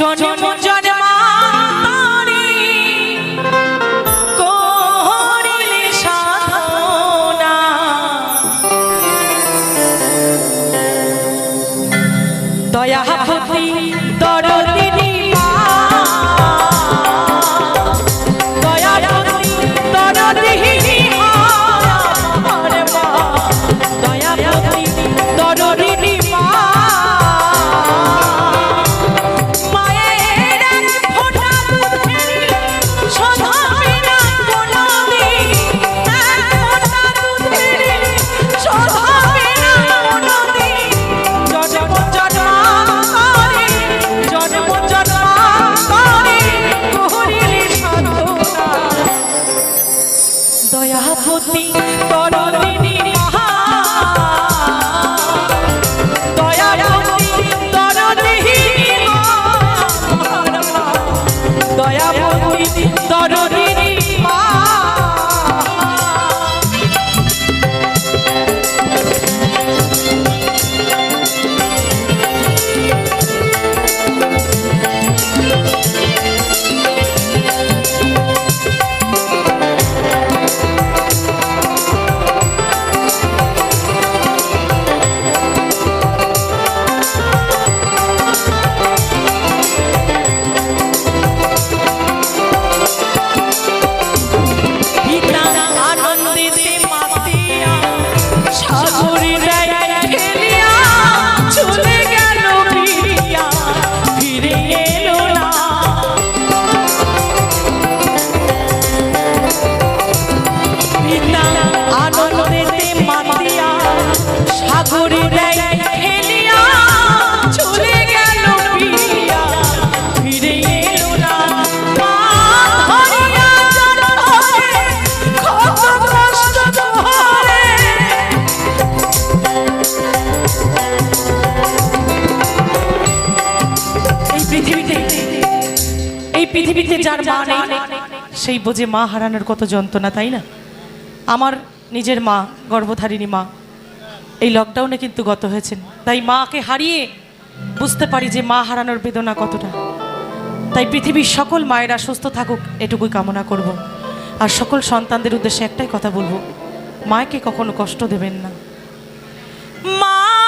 Johnny. সেই বোঝে মা হারানোর কত যন্ত্রণা, তাই না? আমার নিজের মা, গর্ভধারিণী মা, এই লকডাউনে কিন্তু গত হয়েছেন। তাই মাকে হারিয়ে বুঝতে পারি যে মা হারানোর বেদনা কতটা। তাই পৃথিবীর সকল মায়েরা সুস্থ থাকুক, এটুকুই কামনা করব। আর সকল সন্তানদের উদ্দেশ্যে একটাই কথা বলব, মাকে কখনো কষ্ট দেবেন না। মা!